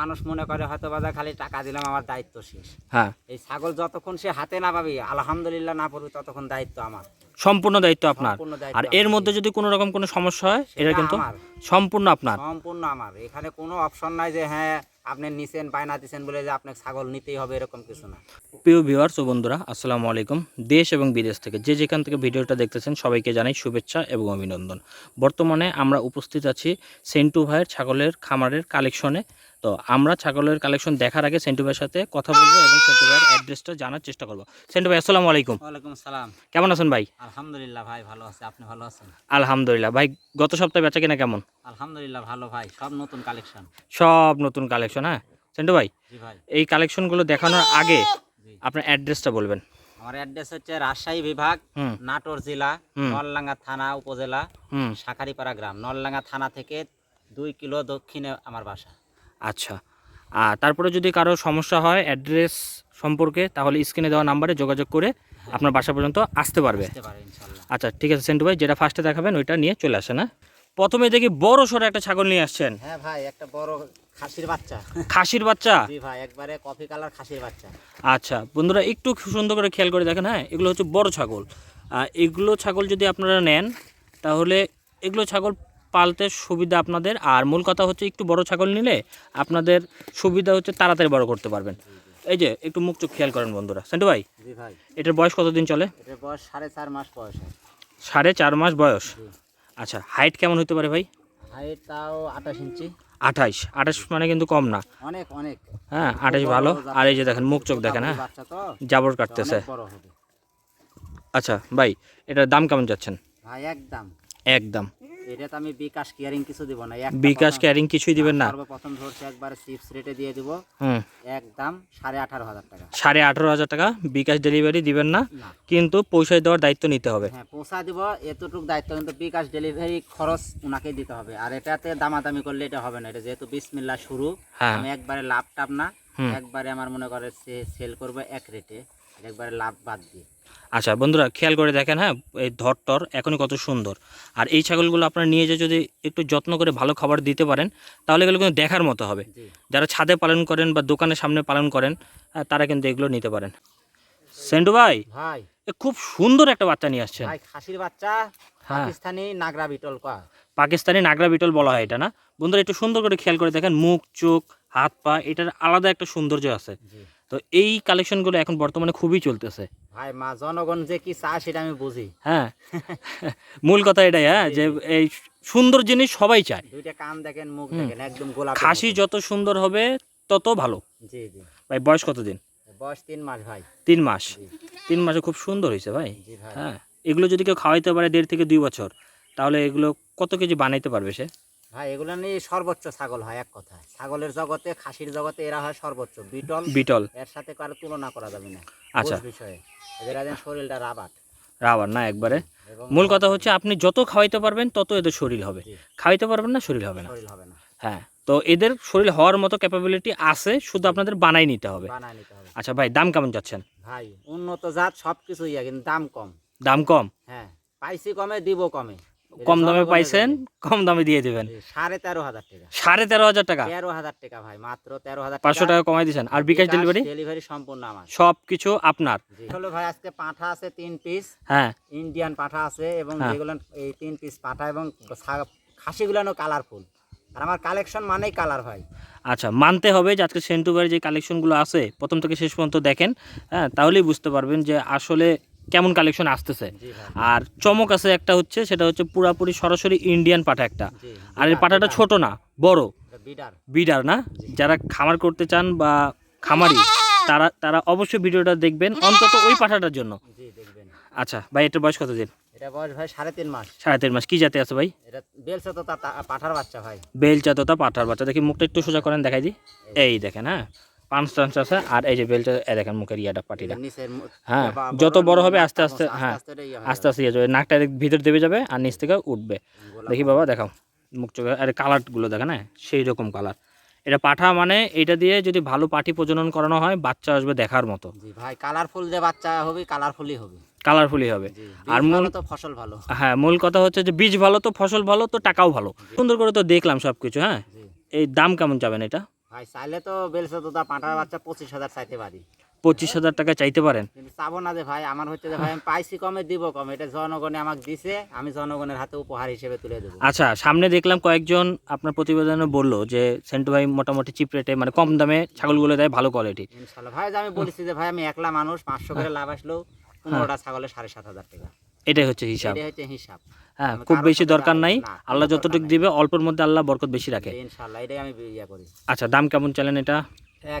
মানুষ মনে করে হয়তো বাজার খালি টাকা দিলাম আমার দায়িত্ব শেষ। হ্যাঁ। এই ছাগল যতক্ষণ সে হাতে না পাবে আলহামদুলিল্লাহ না পড়বে ততক্ষণ দায়িত্ব আমার। সম্পূর্ণ দায়িত্ব আপনার। আর এর মধ্যে যদি কোনো রকম কোনো সমস্যা হয় এটা কিন্তু সম্পূর্ণ আপনার। সম্পূর্ণ আমার। এখানে কোনো অপশন নাই যে হ্যাঁ আপনি নিছেন বায়না দিছেন বলে যে আপনাকে ছাগল নিতেই হবে এরকম কিছু না। প্রিয় ভিউয়ার্স ও বন্ধুরা আসসালামু আলাইকুম। দেশ এবং বিদেশ থেকে যে যেখান থেকে ভিডিওটা দেখতেছেন সবাইকে জানাই শুভেচ্ছা এবং অভিনন্দন। বর্তমানে আমরা উপস্থিত আছি সেন্টু ভাইয়ের ছাগলের খামারের কালেকশনে তো আমরা ছাগলের কালেকশন দেখার আগে সেন্টু ভাইয়ের সাথে কথা বলব এবং সেন্টু ভাইয়ের অ্যাড্রেসটা জানার চেষ্টা করব। সেন্টু ভাই আসসালামু আলাইকুম। ওয়ালাইকুম সালাম কেমন আছেন ভাই? আলহামদুলিল্লাহ ভাই ভালো আছে। আপনি ভালো আছেন? আলহামদুলিল্লাহ। ভাই গত সপ্তাহে বেচা কিনা কেমন? আলহামদুলিল্লাহ ভালো ভাই সব নতুন কালেকশন সব নতুন কালেকশন হ্যাঁ? সেন্টু ভাই জি ভাই। এই কালেকশনগুলো দেখানোর আগে আপনার অ্যাড্রেসটা বলবেন। আমার অ্যাড্রেস হচ্ছে রাজশাহী বিভাগ নাটোর জেলা। নললাঙ্গা থানা উপজেলা হুম। শাকারিপাড়া গ্রাম। নললাঙ্গা থানা থেকে দুই কিলো দক্ষিণে আমার বাসা। আচ্ছা। আর তারপরে যদি কারও সমস্যা হয় অ্যাড্রেস সম্পর্কে তাহলে স্ক্রিনে দেওয়া নাম্বারে যোগাযোগ করে আপনার বাসা পর্যন্ত আসতে পারবে। আচ্ছা ঠিক আছে সেন্টু ভাই যেটা ফার্স্টে দেখাবেন ওইটা নিয়ে চলে আসেন হ্যাঁ? প্রথমে দেখি বড় সড়ো একটা ছাগল নিয়ে আসছেন। হ্যাঁ ভাই একটা বড় খাসির বাচ্চা। খাসির বাচ্চা? জি ভাই একবারে কফি কালার খাসির বাচ্চা। আচ্ছা বন্ধুরা একটু সুন্দর করে খেয়াল করে দেখেন হ্যাঁ? এগুলো হচ্ছে বড় ছাগল। আর এগুলো ছাগল যদি আপনারা নেন তাহলে এগুলো ছাগল পালতে সুবিধা আপনাদের। আর মূল কথা হচ্ছে একটু বড় ছাগল নিলে আপনাদের সুবিধা হচ্ছে তাড়াতাড়ি বড় করতে পারবেন। এই যে একটু মুখ চোখ খেয়াল করেন বন্ধুরা। সেন্টু ভাই ভাই। এটার বয়স কতদিন চলে? এটার বয়স সাড়ে চার মাস বয়স সাড়ে চার মাস বয়স? আচ্ছা হাইট কেমন হতে পারে ভাই? হাইট তাও আঠাশ ইঞ্চি। আঠাইশ আঠাশ মানে কিন্তু কম না। অনেক অনেক। হ্যাঁ আঠাইশ ভালো। আর এই যে দেখেন মুখ চোখ দেখেন হ্যাঁ? জাবর কাটতেছে। আচ্ছা ভাই এটার দাম কেমন যাচ্ছেন? ভাই একদম। একদম। এটা তো আমি বিকাশ কেয়ারিং কিছু দিব না বিকাশ ক্যারিং কিছুই দিবেন না? সর্বপ্রথম ধরছে একবার চিপস রেটে দিয়ে দিব। একদম সাড়ে আঠারো হাজার টাকা। সাড়ে আঠারো হাজার টাকা বিকাশ ডেলিভারি দিবেন না কিন্তু পয়সায় দেওয়ার দায়িত্ব নিতে হবে। হ্যাঁ পৌঁছা দিব এতটুকু দায়িত্ব কিন্তু বিকাশ ডেলিভারি খরচ ওনাকে দিতে হবে। আর এটাতে দামাদামি করলে এটা হবে না এটা যেহেতু বিসমিল্লা শুরু হ্যাঁ। আমি একবারে লাভ টাভ না একবারে আমার মনে করে সেল করব এক রেটে একবারে লাভ বাদ দিয়ে। আচ্ছা বন্ধুরা খেয়াল করে দেখেন হ্যাঁ এই ধরটর এখনই কত সুন্দর। আর এই ছাগলগুলো আপনারা নিয়ে যে যদি একটু যত্ন করে ভালো খাবার দিতে পারেন তাহলে এগুলো কিন্তু দেখার মতো হবে। যারা ছাদে পালন করেন বা দোকানের সামনে পালন করেন তারা কিন্তু এগুলো নিতে পারেন। সেন্টু ভাই ভাই। খুব সুন্দর একটা বাচ্চা নিয়ে আসছেন। ভাই খাসির বাচ্চা হ্যাঁ। পাকিস্তানি নাগরা বিটল কয়া? পাকিস্তানি নাগরা বিটল বলা হয় এটা না? বন্ধুরা একটু সুন্দর করে খেয়াল করে দেখেন মুখ চোখ হাত পা এটার আলাদা একটা সৌন্দর্য আছে। তো এই কালেকশনগুলো এখন বর্তমানে খুবই চলতেছে। ভাই মা জনগণ যে কি চা সেটা আমি বুঝি। হ্যাঁ। মূল কথা এটাই হ্যাঁ যে এই সুন্দর জিনিস সবাই চায়। দুইটা কান দেখেন মুখ দেখেন একদম গোলাপ খাসি যত সুন্দর হবে তত ভালো। জি জি। ভাই বয়স কতদিন? বয়স তিন মাস ভাই। তিন মাস। তিন মাসে খুব সুন্দর হয়েছে ভাই। ভাই। হ্যাঁ। এগুলো যদি কেউ খাওয়াইতে পারে দেড় থেকে দুই বছর তাহলে এগুলো কত কেজি বানাইতে পারবে সে? ভাই এগুলো নিয়ে সর্বোচ্চ ছাগল হয় এক কথায়। ছাগলের জগতে খাসির জগতে এরা হয় সর্বোচ্চ। Beetle beetle. এর সাথে কারও তুলনা করা যাবে না। আচ্ছা। বিষয়ে। এদের একদম শরীরটা রাবাট। রাবার না একবারে। মূল কথা হচ্ছে আপনি যত খাওয়াইতে পারবেন তত এদের শরীর হবে। খাওয়াইতে পারবেন না শরীর হবে না। শরীর হবে না। হ্যাঁ তো এদের শরীর হওয়ার মতো ক্যাপাবিলিটি আছে শুধু আপনাদের বানাই নিতে হবে। বানায় নিতে হবে। আচ্ছা ভাই দাম কেমন যাচ্ছেন ভাই উন্নত জাত সব কিছুই কিন্তু দাম কম। দাম কম? হ্যাঁ পাইছি কমে দিব কমে। কম দামে পাইছেন কম দামে দিয়ে দেবেন। সাড়ে তেরো হাজার টাকা। সাড়ে তেরো হাজার টাকা? তেরো হাজার টাকা ভাই মাত্র তেরো হাজার পাঁচশো টাকা কমাই দিয়েছেন। আর বিকাশ ডেলিভারি ডেলিভারি সম্পূর্ণ আমার। সব কিছু আপনার। হলো ভাই আজকে পাঁঠা আছে তিন পিস হ্যাঁ। ইন্ডিয়ান পাঠা আছে এবং হ্যাঁ। যেগুলো এই তিন পিস পাঠা এবং ছা- খাসিগুলো কালারফুল আর আমার কালেকশন মানেই কালার ভাই। আচ্ছা মানতে হবে যে আজকে সেন্টুবার যে কালেকশনগুলো আছে প্রথম থেকে শেষ পর্যন্ত দেখেন হ্যাঁ তাহলেই বুঝতে পারবেন যে আসলে কেমন কালেকশন আসতেছে। আর চমক আছে একটা হচ্ছে সেটা হচ্ছে পুরাপুরি সরাসরি ইন্ডিয়ান পাঠা একটা। আর এই পাঠাটা ছোট না বড়। বিডার। না? যারা খামার করতে চান বা খামারি তারা তারা অবশ্যই ভিডিওটা দেখবেন অন্তত ওই পাঠাটার জন্য। আচ্ছা ভাই এটার বয়স কত দিন? এটা বয়স ভাই সাড়ে তিন মাস। সাড়ে তিন মাস। কি জাতে আছে ভাই? এটা পাঠার বাচ্চা ভাই। বেলচা তোতা পাঠার বাচ্চা। দেখি মুখটা একটু সোজা করেন দেখাই দিই। এই দেখেন হ্যাঁ। পাঁচ টান্স আছে আর এই যে এই দেখেন মুখের ইয়াটা পাটিটা হ্যাঁ, যত বড় হবে আস্তে আস্তে, হ্যাঁ, আস্তে ইয়ে আস্তে আস্তে ইয়ে যাবে নাকটা ভিতর দেবে যাবে আর নিচ থেকে উঠবে। দেখি বাবা দেখাও মুখ চোখে আরে কালারগুলো দেখেন হ্যাঁ সেই রকম কালার এটা পাঠা মানে এটা দিয়ে যদি ভালো পাটি প্রজনন করানো হয় বাচ্চা আসবে দেখার মতো। ভাই কালারফুল যে বাচ্চা হবে কালারফুলই হবে। কালারফুলই হবে। আর আর মূল- তো ফসল ভালো। হ্যাঁ মূল কথা হচ্ছে যে বীজ ভালো তো ফসল ভালো তো টাকাও ভালো। সুন্দর করে তো দেখলাম সব কিছু হ্যাঁ এই দাম কেমন যাবেন এটা? ভাই চাইলে তো বেলসা তা পাঁঠার বাচ্চা পঁচিশ হাজার চাইতে পারি। পঁচিশ হাজার টাকা চাইতে পারেন? চাবো না যে ভাই আমার হচ্ছে যে ভাই আমি পাইছি কমে দিব কমে। এটা জনগণে আমাকে দিছে আমি জনগণের হাতে উপহার হিসেবে তুলে দেবো। আচ্ছা সামনে দেখলাম কয়েকজন আপনার প্রতিবেদনে বলল যে সেন্টু ভাই মোটামুটি চিপ রেটে মানে কম দামে ছাগলগুলো দেয় ভালো কোয়ালিটি ইনশাল্লাহ। ভাই আমি বলেছি যে ভাই আমি একলা মানুষ পাঁচশো করে লাভ আসলেও পনেরোটা ছাগলের সাড়ে সাত হাজার টাকা। এটাই হচ্ছে হিসাব। এটাই হচ্ছে হিসাব। হ্যাঁ খুব বেশি দরকার নাই। আল্লাহ যতটুকু দিবে অল্পের মধ্যে আল্লাহ বরকত বেশি রাখে। ইনশাল্লাহ এটাই আমি ইয়ে করি। আচ্ছা দাম কেমন চালেন এটা?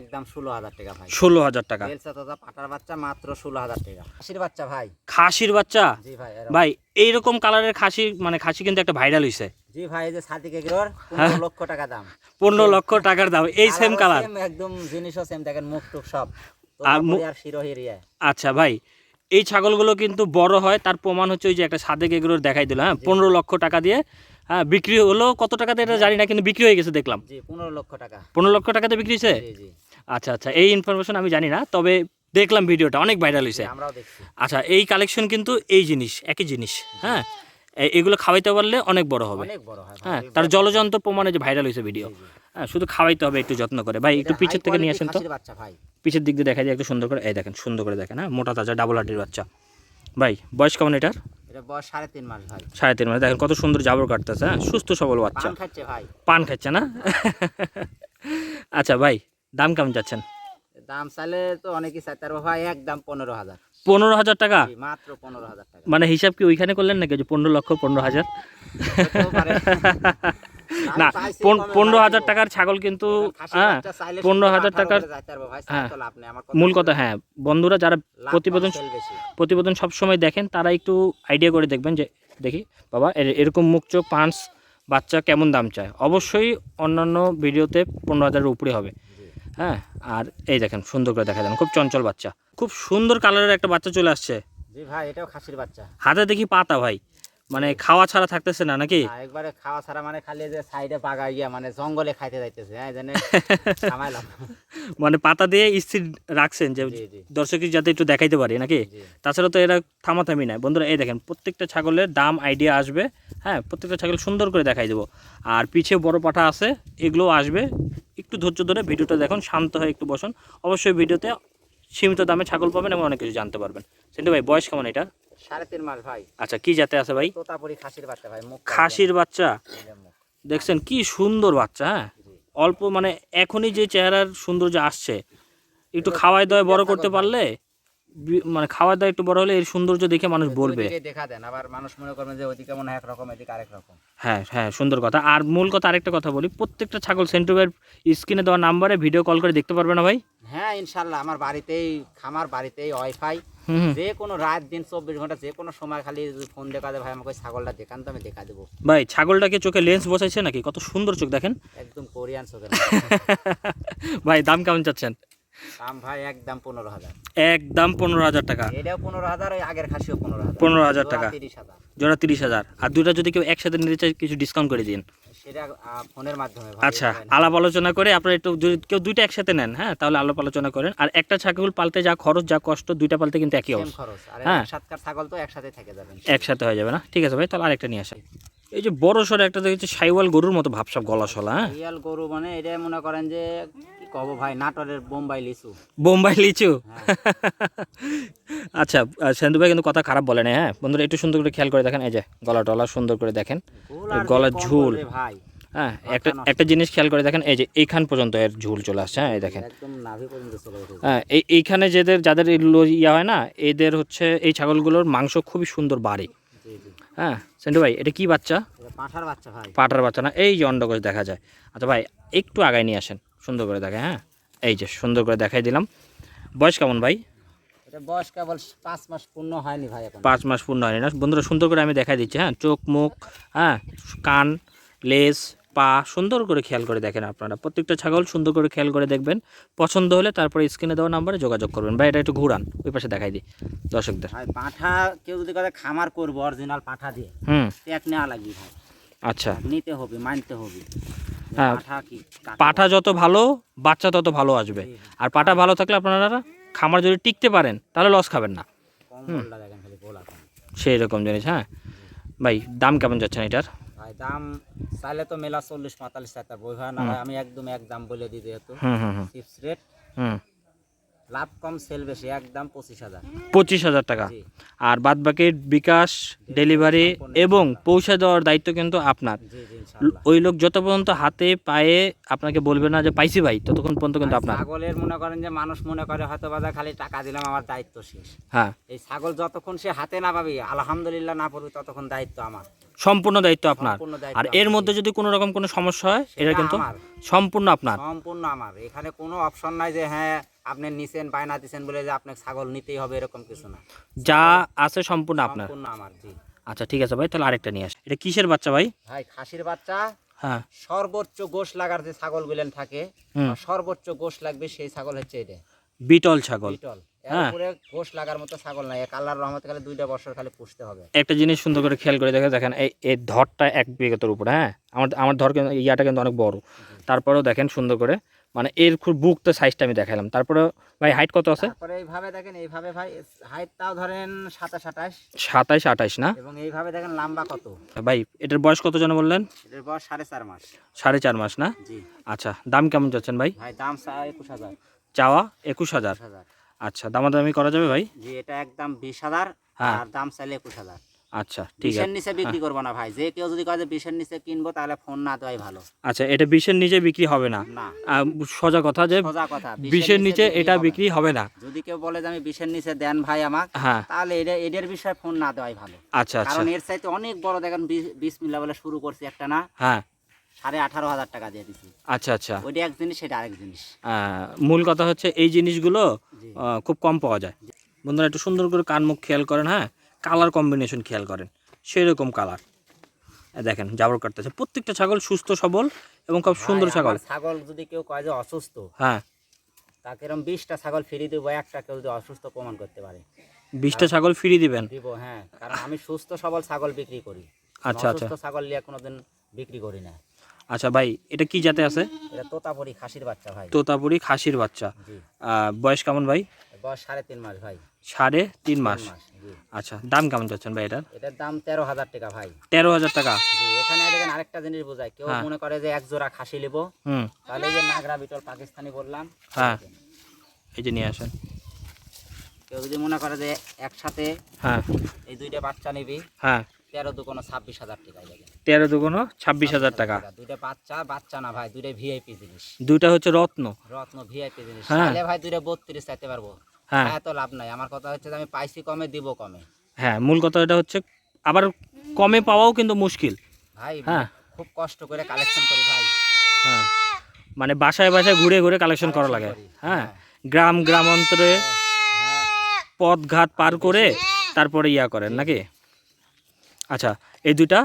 একদম ষোলো হাজার টাকা ভাই। ষোলো হাজার টাকা। বেলসা পাটার বাচ্চা মাত্র ষোলো হাজার টাকা। খাসির বাচ্চা ভাই। খাসির বাচ্চা? জি ভাই ভাই এইরকম কালারের খাসি মানে খাসি কিন্তু একটা ভাইরাল হইছে। জি ভাই এই যে সাদিক। পনেরো লক্ষ টাকা দাম। পনেরো লক্ষ টাকার দাম। এই সেম কালার একদম জিনিসও সেম দেখেন মুখ টুক সব। আর আর শিরোহির ইয়ে। আচ্ছা ভাই এই ছাগলগুলো কিন্তু বড় হয়। তার প্রমাণ হচ্ছে ওই যে একটা সাদেক এগুলোর দেখাই দিল হ্যাঁ পনেরো লক্ষ টাকা দিয়ে হ্যাঁ বিক্রি হলো। কত টাকাতে এটা জানি না কিন্তু বিক্রি হয়ে গেছে দেখলাম। পনেরো লক্ষ টাকা। পনেরো লক্ষ টাকাতে বিক্রি হয়েছে? আচ্ছা আচ্ছা এই ইনফরমেশন আমি জানি না তবে দেখলাম ভিডিওটা অনেক ভাইরাল হয়েছে। আচ্ছা এই কালেকশন কিন্তু এই জিনিস একই জিনিস হ্যাঁ? এগুলো খাওয়াইতে পারলে অনেক বড় হবে। বড় হ্যাঁ তার জলযন্ত্র প্রমাণে যে ভাইরাল হয়েছে ভিডিও। হ্যাঁ শুধু খাওয়াইতে হবে একটু যত্ন করে। ভাই একটু পিছের থেকে নিয়ে আসেন তো। ভাই। পিছের দিক দিয়ে দেখা যায় একটু সুন্দর করে এই দেখেন সুন্দর করে দেখেন হ্যাঁ মোটা তাজা ডাবল হাটির বাচ্চা। ভাই বয়স কেমন এটার? এটা সাড়ে তিন মাস ভাই। সাড়ে তিন মাস। দেখেন কত সুন্দর জাবর কাটতেছে হ্যাঁ সুস্থ সবল বাচ্চা। পান খাচ্ছে ভাই। পান খাচ্ছে না? আচ্ছা ভাই দাম কেমন যাচ্ছেন দাম চাইলে তো অনেকই চাইতে পারব ভাই একদম পনেরো হাজার। পনেরো হাজার টাকা? মাত্র পনেরো হাজার টাকা। মানে হিসাব কি ওইখানে করলেন নাকি? যে পনেরো লক্ষ পনেরো হাজার? না পনেরো হাজার টাকার ছাগল কিন্তু হ্যাঁ পনেরো হাজার টাকার হ্যাঁ। মূল কথা হ্যাঁ বন্ধুরা যারা প্রতিবেদন প্রতিবেদন সবসময় দেখেন তারা একটু আইডিয়া করে দেখবেন যে দেখি বাবা এর- এরকম মুখ চোখ পাঁচ বাচ্চা কেমন দাম চায়? অবশ্যই অন্যান্য ভিডিওতে পনেরো হাজারের উপরে হবে। হ্যাঁ আর এই দেখেন সুন্দর করে দেখা যান খুব চঞ্চল বাচ্চা। খুব সুন্দর কালারের একটা বাচ্চা চলে আসছে। জি ভাই এটাও খাসির বাচ্চা। হাতে দেখি পাতা ভাই। মানে খাওয়া ছাড়া থাকতেছে না নাকি? একবারে খাওয়া ছাড়া মানে খালি যে সাইডে বাগা গিয়া মানে জঙ্গলে খাইতে যাইতেছে হ্যাঁ জানে কামাইলাম মানে পাতা দিয়ে স্থির রাখছেন যে দর্শকের যাতে একটু দেখাইতে পারি নাকি? তাছাড়া তো এরা থামাথামি নাই। বন্ধুরা এই দেখেন প্রত্যেকটা ছাগলের দাম আইডিয়া আসবে হ্যাঁ প্রত্যেকটা ছাগল সুন্দর করে দেখাই দেবো। আর পিছে বড় পাঠা আছে এগুলো আসবে। একটু ধৈর্য ধরে ভিডিওটা দেখুন শান্ত হয়ে একটু বসুন। অবশ্যই ভিডিওতে সীমিত দামে ছাগল পাবেন এবং অনেক কিছু জানতে পারবেন। সেটা ভাই বয়স কেমন এটা সাড়ে তিন মাস ভাই। আচ্ছা কি জাতে আছে ভাই? তোতাপুরি খাসির বাচ্চা ভাই মুখ খাসির বাচ্চা? দেখছেন কি সুন্দর বাচ্চা হ্যাঁ? অল্প মানে এখনই যে চেহারার সৌন্দর্য আসছে একটু খাওয়াই দাওয়ায় বড় করতে পারলে মানে খাওয়া দাওয়া একটু বড় হলে এর সৌন্দর্য দেখে মানুষ বলবে। দেখা দেন আবার মানুষ মনে করবেন যে ওইদিকে মনে হয় একরকম এদিকে আরেক রকম। হ্যাঁ হ্যাঁ সুন্দর কথা। আর মূল কথা আরেকটা কথা বলি প্রত্যেকটা ছাগল সেন্টুবের স্ক্রিনে দেওয়া নাম্বারে ভিডিও কল করে দেখতে পারবে না ভাই? হ্যাঁ ইনশাল্লাহ আমার বাড়িতেই খামার বাড়িতেই ওয়াইফাই। যে কোনো রাত দিন চব্বিশ ঘণ্টা যে কোনো সময় খালি ফোন দেখা দেয় ভাই আমাকে ছাগলটা দেখান তো আমি দেখা দেবো। ভাই ছাগলটাকে চোখে লেন্স বসাইছে নাকি? কত সুন্দর চোখ দেখেন। একদম কোরিয়ান চোখের ভাই দাম কেমন চাচ্ছেন? দাম ভাই একদম পনেরো হাজার। একদম পনেরো হাজার টাকা। এটাও পনেরো হাজার ওই আগের খাসিও পনেরো হাজার। 15,000 টাকা। তিরিশ হাজার। জোড়া তিরিশ হাজার। আর দুইটা যদি কেউ একসাথে নিতে চায় কিছু ডিসকাউন্ট করে দিন। সেটা ফোনের মাধ্যমে আচ্ছা। আলাপ আলোচনা করে আপনারা একটু কেউ দুইটা একসাথে নেন হ্যাঁ তাহলে আলাপ আলোচনা করেন। আর একটা ছাগল পালতে যা খরচ যা কষ্ট দুইটা পালতে কিন্তু একই অবস্থা। হ্যাঁ। ছাগল তো একসাথে থেকে যাবেন। একসাথে হয়ে যাবে না? ঠিক আছে ভাই তাহলে আরেকটা নিয়ে আসেন এই যে বড় সড়ো একটা দেখেছি সাইওয়াল গরুর মতো ভাবসাব গলা সলা হ্যাঁ গরু মানে এটা মনে করেন যে কব ভাই নাটোরের বোম্বাই লিচু। বোম্বাই লিচু? হ্যাঁ। আচ্ছা সেন্দু ভাই কিন্তু কথা খারাপ বলে না হ্যাঁ? বন্ধুরা একটু সুন্দর করে খেয়াল করে দেখেন এই যে গলা টলা সুন্দর করে দেখেন। গলার ঝুল। ভাই হ্যাঁ একটা একটা জিনিস খেয়াল করে দেখেন এই যে এইখান পর্যন্ত এর ঝুল চলে আসছে হ্যাঁ এই দেখেন। হ্যাঁ এই এইখানে যাদের যাদের ইয়া হয় না এদের হচ্ছে এই ছাগলগুলোর মাংস খুবই সুন্দর বাড়ে। হ্যাঁ সেন্টু ভাই এটা কি বাচ্চা? পাঁঠার বাচ্চা ভাই। পাটার বাচ্চা না? এই যে অন্ডকোষ দেখা যায়। আচ্ছা ভাই একটু আগায় নিয়ে আসেন। সুন্দর করে দেখায় হ্যাঁ? এই যে সুন্দর করে দেখাই দিলাম। বয়স কেমন ভাই? এটা বয়স কেবল পাঁচ মাস পূর্ণ হয়নি ভাই এখন। পাঁচ মাস পূর্ণ হয়নি না? বন্ধুরা সুন্দর করে আমি দেখাই দিচ্ছি হ্যাঁ? চোখ মুখ হ্যাঁ? কান লেজ পা সুন্দর করে খেয়াল করে দেখেন আপনারা। প্রত্যেকটা ছাগল সুন্দর করে খেয়াল করে দেখবেন। পছন্দ হলে তারপরে স্ক্রিনে দেওয়া নাম্বারে যোগাযোগ করবেন। ভাই এটা একটু ঘুরান ওই পাশে দেখাই দিই দর্শকদের। পাঁঠা কেউ যদি করে খামার করব অরিজিনাল পাঁঠা দিয়ে হুম। ট্যাগ নেওয়া লাগবে ভাই। আচ্ছা। নিতে হবে মানতে হবে। হ্যাঁ, পাঠা যত ভালো বাচ্চা তত ভালো আসবে। জি, জি। আর পাঠা ভালো থাকলে আপনারা খামার যদি টিকতে পারেন তাহলে লস খাবেন না। সেই রকম জিনিস হ্যাঁ। ভাই দাম কেমন যাচ্ছেন এটার? ভাই দাম চাইলে তো মেলা চল্লিশ পঁয়তাল্লিশ টাকা। বই হয় না আমি একদম এক দাম বলে দিই যেহেতু। হুম চিপস রেট হুম। লাভ কম সেল বেশি একদম পঁচিশ হাজার। পঁচিশ হাজার টাকা। আর বাদ বাকি বিকাশ ডেলিভারি এবং পৌঁছে দেওয়ার দায়িত্ব কিন্তু আপনার। ওই লোক যত পর্যন্ত হাতে পায়ে আপনাকে বলবে না যে পাইছি ভাই ততক্ষণ পর্যন্ত কিন্তু আপনার। ছাগলের মনে করেন যে মানুষ মনে করে হয়তো বাজার খালি টাকা দিলাম আমার দায়িত্ব শেষ। হ্যাঁ। এই ছাগল যতক্ষণ সে হাতে না পাবি আলহামদুলিল্লাহ না পড়বে ততক্ষণ দায়িত্ব আমার। সম্পূর্ণ দায়িত্ব আপনার। আর এর মধ্যে যদি কোনো রকম কোনো সমস্যা হয় এটা কিন্তু সম্পূর্ণ আপনার। সম্পূর্ণ আমার। এখানে কোনো অপশন নাই যে হ্যাঁ আপনি নিছেন বায়না দিছেন বলে যে আপনাকে ছাগল নিতেই হবে এরকম কিছু না। যা আছে সম্পূর্ণ আপনার। সম্পূর্ণ আমার জি। আচ্ছা ঠিক আছে ভাই তাহলে আরেকটা নিয়ে আস। এটা কিসের বাচ্চা ভাই? ভাই খাসির বাচ্চা। হ্যাঁ। সর্বোচ্চ গোশ লাগার যে ছাগল গুলেন থাকে সর্বোচ্চ গোশ লাগবে সেই ছাগল হচ্ছে এটা। বিটল ছাগল। বিটল। হ্যাঁ। এরপরে গোশ লাগার মতো ছাগল নাই। রহমতে খালি দুইটা বছর খালি পুষতে হবে। একটা জিনিস সুন্দর করে খেয়াল করে দেখে দেখেন এই এই ধরটা এক বিঘতের উপরে হ্যাঁ? আমার আমার ধর কিন্তু ইয়াটা কিন্তু অনেক বড়। তারপরেও দেখেন সুন্দর করে মানে এর খুব বুকটা সাইজটা আমি দেখালাম। তারপরে ভাই হাইট কত আছে? তারপরে এইভাবে দেখেন এইভাবে ভাই হাইটটাও ধরেন সাতাশ আঠাশ। সাতাইশ আঠাইশ না? এবং এইভাবে দেখেন লম্বা কত। ভাই এটার বয়স কত জন বললেন? এটার বয়স সাড়ে চার মাস। সাড়ে চার মাস না? জি। আচ্ছা দাম কেমন যাচ্ছেন ভাই? ভাই দাম একুশ হাজার। চাওয়া একুশ হাজার। একুশ হাজার। আচ্ছা দামাদামি করা যাবে ভাই? জি এটা একদম বিশ হাজার হ্যাঁ। আর দাম চাইলে একুশ হাজার। আচ্ছা ঠিক আছে। নিচে বিক্রি করব না ভাই। যে কেউ যদি কয় যে বিশের নিচে কিনবো তাহলে ফোন না দেওয়াই ভালো। আচ্ছা এটা বিশের নিচে বিক্রি হবে না? সোজা কথা যে সোজা কথা বিশের নিচে এটা বিক্রি হবে না। যদি কেউ বলে যে আমি বিশের নিচে দেন ভাই আমাক হ্যাঁ। তাহলে এটা বিষয়ে ফোন না দেওয়াই ভালো। আচ্ছা আচ্ছা। কারণ এর চাইতে অনেক বড় দেখেন বলে শুরু করছি একটা না। হ্যাঁ। সাড়ে আঠারো হাজার টাকা দিয়ে দিছি। আচ্ছা আচ্ছা। ওইটা এক জিনিস সেটা আরেক জিনিস। আহ, মূল কথা হচ্ছে এই জিনিসগুলো খুব কম পাওয়া যায়। বন্ধুরা একটু সুন্দর করে কান মুখ খেয়াল করেন হ্যাঁ? কালার কম্বিনেশন খেয়াল করেন সেই রকম কালার দেখেন জাবর কাটতেছে। প্রত্যেকটা ছাগল সুস্থ সবল এবং খুব সুন্দর ছাগল। ছাগল যদি কেউ কয় যে অসুস্থ হ্যাঁ। তাকে এরকম বিশটা ছাগল ফিরিয়ে দেবো একটা কেউ যদি অসুস্থ প্রমাণ করতে পারে। বিশটা ছাগল ফিরিয়ে দিবেন? দিব হ্যাঁ। কারণ আমি সুস্থ সবল ছাগল বিক্রি করি। আচ্ছা, আচ্ছা। ছাগল নিয়ে কোনোদিন বিক্রি করি না। আচ্ছা ভাই এটা কি জাতে আছে? এটা তোতাপুরি খাসির বাচ্চা ভাই। তোতাপুরি খাসির বাচ্চা। বয়স কেমন ভাই? বয়স সাড়ে তিন মাস ভাই। সাড়ে তিন মাস। আচ্ছা দাম কেমন চাচ্ছেন ভাই এটার? এটার দাম তেরো হাজার টাকা ভাই। তেরো হাজার টাকা? এখানে দেখেন আরেকটা জিনিস বোঝায়। কেউ হ্যাঁ। মনে করে যে এক জোড়া খাসি নেব। তাহলে যে নাগরা বিটল পাকিস্তানি বললাম। হ্যাঁ। এই যে নিয়ে আসেন। কেউ যদি মনে করে যে একসাথে হ্যাঁ। এই দুইটা বাচ্চা নিবি হ্যাঁ। তেরো দুকোনো ছাব্বিশ হাজার দেখেন। তেরো দুগুণ ছাব্বিশ হাজার টাকা। দুইটা বাচ্চা বাচ্চা না ভাই দুইটা ভিআইপি জিনিস। দুইটা হচ্ছে রত্ন। রত্ন ভিআইপি জিনিস। হ্যাঁ। তাহলে ভাই দুইটা বত্রিশ চাইতে পারব। হ্যাঁ। এত লাভ নাই। আমার কথা হচ্ছে যে আমি পাইছি কমে দিব কমে। হ্যাঁ মূল কথা এটা হচ্ছে আবার কমে পাওয়াও কিন্তু মুশকিল। ভাই হ্যাঁ। খুব কষ্ট করে কালেকশন করি ভাই। হ্যাঁ। মানে বাসায় বাসায় ঘুরে ঘুরে কালেকশন করা লাগে। হ্যাঁ। গ্রাম গ্রামান্তরে হ্যাঁ পথ ঘাট পার করে তারপরে ইয়া করেন নাকি? আচ্ছা এই দুইটা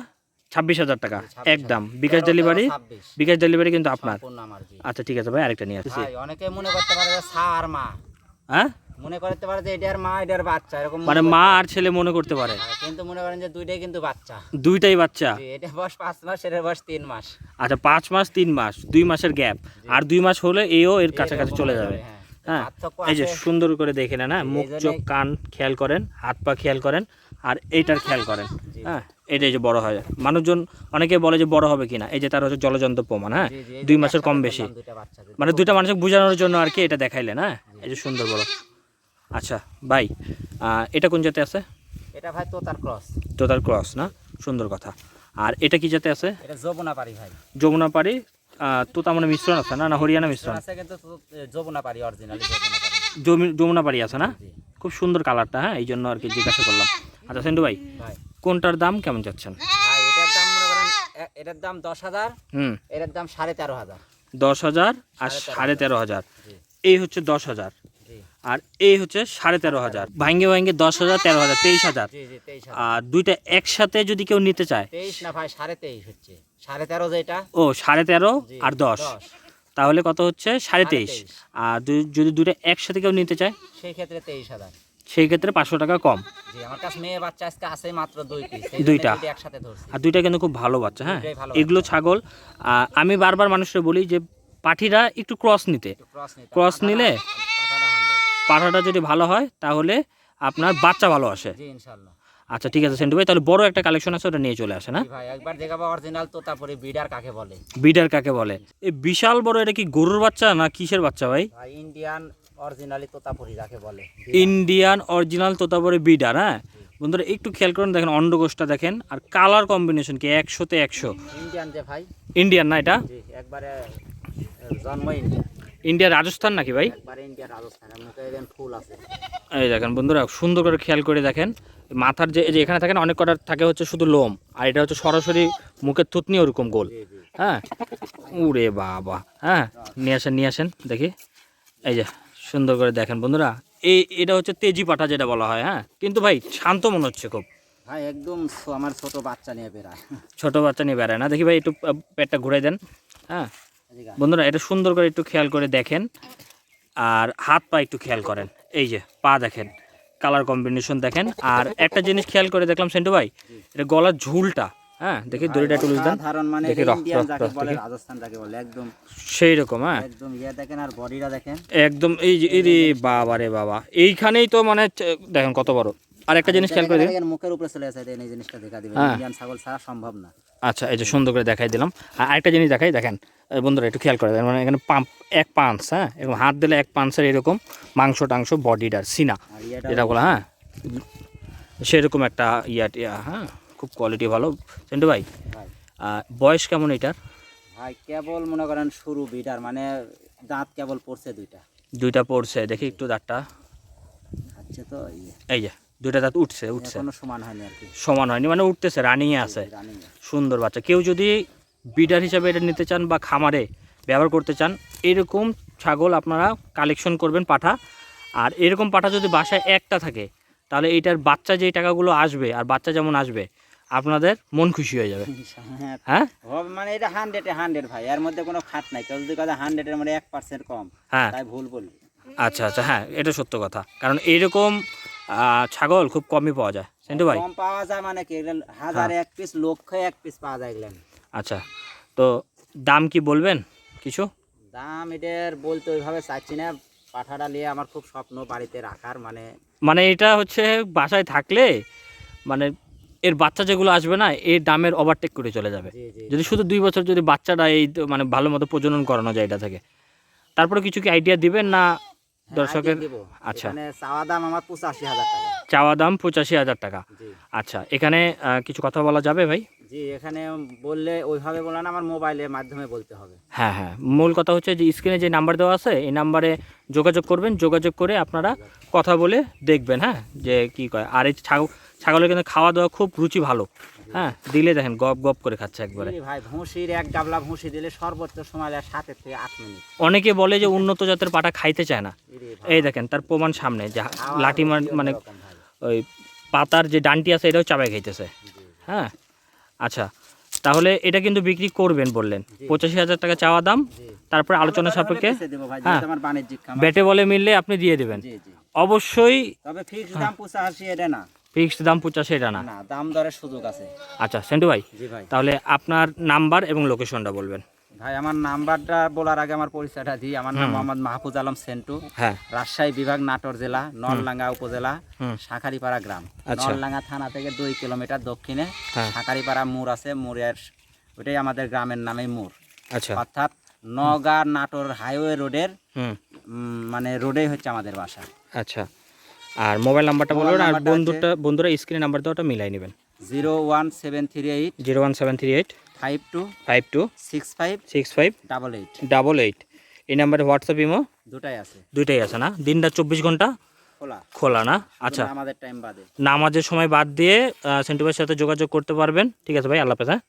ছাব্বিশ হাজার টাকা 26,000 একদম। বিকাশ ডেলিভারি বিকাশ ডেলিভারি কিন্তু আপনার। আচ্ছা ঠিক আছে ভাই আরেকটা নিয়ে আসছি অনেকে মনে করতে পারে যে সা আর মা। হ্যাঁ? মনে করতে পারে যে এটার মা এটার বাচ্চা এরকম মানে মা আর ছেলে মনে করতে পারে? পারে। কিন্তু মনে করেন যে দুইটাই কিন্তু বাচ্চা। দুইটাই বাচ্চা? এটা বয়স পাঁচ মাস বয়স তিন মাস। আচ্ছা পাঁচ মাস তিন মাস দুই মাসের গ্যাপ। আর দুই মাস হলে এও এর কাছাকাছি চলে যাবে। হ্যাঁ। হ্যাঁ এই যে সুন্দর করে দেখে নেন হ্যাঁ মুখ চোখ কান খেয়াল করেন হাত পা খেয়াল করেন আর এইটার খেয়াল করেন হ্যাঁ এইটাই যে বড় হয়। মানুষজন অনেকে বলে যে বড় হবে কিনা এই যে তার হচ্ছে জলজন্ত প্রমাণ হ্যাঁ দুই মাসের কম বেশি। মানে দুইটা মানুষকে বোঝানোর জন্য আর কি এটা দেখাইলেন হ্যাঁ এই যে সুন্দর বড়। আচ্ছা ভাই এটা কোন জাতে আছে? এটা ভাই তোতার ক্রস। তো তার ক্রস না? সুন্দর কথা। আর এটা কি জাতে আছে? এটা যমুনা পারি ভাই। যমুনা পারি তো তার মানে মিশ্রণ আছে না? না হরিয়ানা মিশ্রণ? আছে কিন্তু যমুনা পারি অরিজিনালি যমুনা পারি আছে না? খুব সুন্দর কালারটা হ্যাঁ? এই জন্য আর কি জিজ্ঞাসা করলাম। আচ্ছা সেন্টু ভাই কোনটার দাম কেমন যাচ্ছেন? এটার দাম মনে করেন এটার দাম দশ হাজার হুম। এটার দাম সাড়ে তেরো হাজার। দশ হাজার আর সাড়ে তেরো হাজার। এই হচ্ছে দশ হাজার। আর এই হচ্ছে সাড়ে তেরো হাজার। ভাঙ্গে ভাঙ্গে দশ হাজার তেরো হাজার তেইশ হাজার। আর দুইটা একসাথে যদি কেউ নিতে চায়। তেইশ না ভাই সাড়ে তেইশ হচ্ছে। সাড়ে তেরো যেটা? ও সাড়ে তেরো আর দশ। তাহলে কত হচ্ছে? সাড়ে তেইশ। আর যদি দুইটা একসাথে কেউ নিতে চায়? সেই ক্ষেত্রে তেইশ হাজার। সেই ক্ষেত্রে পাঁচশো টাকা কম। আমার কাছে মেয়ে বাচ্চা আজকে আছে মাত্র দুই পিস দুইটা। একসাথে ধরছি। আর দুইটা কিন্তু খুব ভালো বাচ্চা হ্যাঁ? এগুলো ছাগল। আমি বারবার মানুষকে বলি যে পাঠিরা একটু ক্রস নিতে। ক্রস নিলে? পাঠাটা যদি ভালো হয় তাহলে আপনার বাচ্চা ভালো আসে। ইনশাল্লাহ। আচ্ছা ঠিক আছে সেন্টু ভাই তাহলে বড় একটা কালেকশন আছে ওটা নিয়ে চলে আসে না জি ভাই একবার দেখাবো অরিজিনাল তোতাপুরি বিডার কাকে বলে। বিডার কাকে বলে? এই বিশাল বড় এটা কি গরুর বাচ্চা না কিসের বাচ্চা ভাই? ভাই ইন্ডিয়ান অরিজিনালি তোতাপুরি যাকে বলে। ইন্ডিয়ান অরিজিনাল তোতাপুরি বিডার হ্যাঁ? বন্ধুরা একটু খেয়াল করুন দেখেন অন্ডগোষ্ঠটা দেখেন আর কালার কম্বিনেশন কি একশোতে একশো? ইন্ডিয়ান যে ভাই। ইন্ডিয়ান না এটা? জি একবারে জন্ম ইন্ডিয়া ইন্ডিয়া রাজস্থান নাকি ভাই? এই দেখেন বন্ধুরা সুন্দর করে খেয়াল করে দেখেন। মাথার যে এই যে এখানে থাকেন অনেক কটা থাকে হচ্ছে শুধু লোম আর এটা হচ্ছে সরাসরি মুখের থুতনি ওরকম গোল। হ্যাঁ? উরে বাবা। হ্যাঁ? নিয়ে আসেন নিয়ে আসেন দেখি। এই যে সুন্দর করে দেখেন বন্ধুরা। এই এটা হচ্ছে তেজি পাঠা যেটা বলা হয় হ্যাঁ? কিন্তু ভাই শান্ত মনে হচ্ছে খুব। ভাই একদম আমার ছোট বাচ্চা নিয়ে বেড়ায়। ছোট বাচ্চা নিয়ে বেড়ায় না? দেখি ভাই একটু পেটটা ঘুরাই দেন। হ্যাঁ। বন্ধুরা এটা সুন্দর করে একটু খেয়াল করে দেখেন। আর হাত পা একটু খেয়াল করেন। এই যে পা দেখেন কালার কম্বিনেশন দেখেন। আর একটা জিনিস খেয়াল করে দেখলাম সেন্টু ভাই এটা গলার ঝুলটা। হ্যাঁ দেখি দড়িটা একটু লুজ দেন। মানে দেখি একদম সেই রকম হ্যাঁ। একদম ইয়ে দেখেন আর বডিটা দেখেন। একদম এই যে বাবা রে বাবা। এইখানেই তো মানে দেখেন কত বড়। আর একটা জিনিস খেয়াল করে দিন দেখেন মুখের উপরে চলে আসে এই জিনিসটা দেখা দিবেন হ্যাঁ। ইন্ডিয়ান ছাগল ছাড়া সম্ভব না। আচ্ছা এই যে সুন্দর করে দেখাই দিলাম। আর আরেকটা জিনিস দেখাই দেখেন বন্ধুরা একটু খেয়াল করে দেখেন মানে এখানে পাম্প এক পাঁচ হ্যাঁ এরকম হাত দিলে এক পাঁচের এরকম মাংস টাংস বডিটার সিনা যেটা বলা হ্যাঁ সেরকম একটা ইয়া টিয়া হ্যাঁ খুব কোয়ালিটি ভালো। সেন্টু ভাই বয়স কেমন এটার? ভাই কেবল মনে করেন শুরু বিটার মানে দাঁত কেবল পড়ছে দুইটা। দুইটা পড়ছে দেখি একটু দাঁতটা। খাচ্ছে তো এই যে দুইটা দাঁত উঠছে উঠছে। সমান হয়নি আর কি। সমান হয়নি মানে উঠতেছে রানিংয়ে আছে। সুন্দর বাচ্চা। কেউ যদি বিডার হিসাবে এটা নিতে চান বা খামারে ব্যবহার করতে চান এরকম ছাগল আপনারা কালেকশন করবেন পাঠা। আর এরকম পাঠা যদি বাসায় একটা থাকে তাহলে এইটার বাচ্চা যেই টাকাগুলো আসবে আর বাচ্চা যেমন আসবে আপনাদের মন খুশি হয়ে যাবে। হ্যাঁ? মানে এটা হান্ড্রেডে হান্ড্রেড ভাই এর মধ্যে কোনো খাট নাই। কেউ যদি কথা হান্ড্রেডের মানে এক পার্সেন্ট কম হ্যাঁ। তাই ভুল বলবি আচ্ছা আচ্ছা হ্যাঁ এটা সত্য কথা। কারণ এইরকম আহ, ছাগল খুব কমই পাওয়া যায়। সেন্টু ভাই? কম পাওয়া যায় মানে কি হাজারে এক পিস লক্ষে এক পিস পাওয়া যায় এগুলো আচ্ছা তো দাম কি বলবেন কিছু? দাম এটার বলতে ওইভাবে চাচ্ছি না পাঠাটা নিয়ে আমার খুব স্বপ্ন বাড়িতে রাখার মানে মানে এটা হচ্ছে বাসায় থাকলে মানে এর বাচ্চা যেগুলো আসবে না এর দামের ওভারটেক করে চলে যাবে। যদি শুধু দুই বছর যদি বাচ্চাটা এই মানে ভালো মতো প্রজনন করানো যায় এটা থেকে। তারপরে কিছু কি আইডিয়া দিবেন না হ্যাঁ, দর্শকের আচ্ছা। চাওয়া দাম আমার পঁচাশি হাজার টাকা। চাওয়া দাম পঁচাশি হাজার টাকা। আচ্ছা এখানে কিছু কথা বলা যাবে ভাই? জি এখানে বললে ওইভাবে বলে না আমার মোবাইলের মাধ্যমে বলতে হবে। হ্যাঁ হ্যাঁ। মূল কথা হচ্ছে যে স্ক্রিনে যে নাম্বার দেওয়া আছে এই নাম্বারে যোগাযোগ করবেন। যোগাযোগ করে আপনারা কথা বলে দেখবেন হ্যাঁ? যে কি কয় আর এই ছাগল ছাগলের কিন্তু খাওয়া দাওয়া খুব রুচি ভালো। হ্যাঁ দিলে দেখেন গপ গপ করে খাচ্ছে একবারে। ভাই ভুসির এক ডাবলা ভুসি দিলে সর্বোচ্চ সময় লাগে সাতের থেকে আট মিনিট। অনেকে বলে যে উন্নত জাতের পাটা খাইতে চায় না। এই দেখেন তার প্রমাণ সামনে যে লাঠি মানে ওই পাতার যে ডানটি আছে এটাও চাবাই খাইতেছে। হ্যাঁ আচ্ছা তাহলে এটা কিন্তু বিক্রি করবেন বললেন। পঁচাশি হাজার টাকা চাওয়া দাম। তারপরে আলোচনা সাপেক্ষে হ্যাঁ। ব্যাটে বলে মিললে আপনি দিয়ে দেবেন। অবশ্যই তবে ফিক্স দাম পঁচাশি এটা না। ফিক্সড দাম পঁচাশি এটা না? না দাম দরের সুযোগ আছে। আচ্ছা সেন্টু ভাই জি ভাই। তাহলে আপনার নাম্বার এবং লোকেশনটা বলবেন। ভাই আমার নাম্বারটা বলার আগে আমার পরিচয়টা দিই। আমার নাম মোহাম্মদ মাহফুজ আলম সেন্টু। হ্যাঁ। রাজশাহী বিভাগ নাটোর জেলা নলডাঙ্গা উপজেলা। শাখারিপাড়া গ্রাম। আচ্ছা। থানা থেকে দুই কিলোমিটার দক্ষিণে হ্যাঁ। শাখারিপাড়া মোড় আছে। মোড়ের ওইটাই আমাদের গ্রামের নামে মোড়। আচ্ছা। অর্থাৎ নগা নাটোর হাইওয়ে রোডের মানে রোডেই হচ্ছে আমাদের বাসা। আচ্ছা। আর মোবাইল নাম্বারটা বলবেন আর বন্ধুটা বন্ধুরা স্ক্রিনে নাম্বার দেওয়াটা মিলাই নেবেন। Zero one seven three eight zero one seven three eight five two five two six five six five double eight. Double eight. এই নাম্বারে হোয়াটসঅ্যাপ ইমো? দুটাই আছে। দুইটাই আছে না? দিনটা চব্বিশ ঘণ্টা? খোলা। খোলা না? আচ্ছা। আমাদের টাইম বাদে। নামাজের সময় বাদ দিয়ে সেন্টু সাথে যোগাযোগ করতে পারবেন। ঠিক আছে ভাই আল্লাহ হাফেজ হ্যাঁ?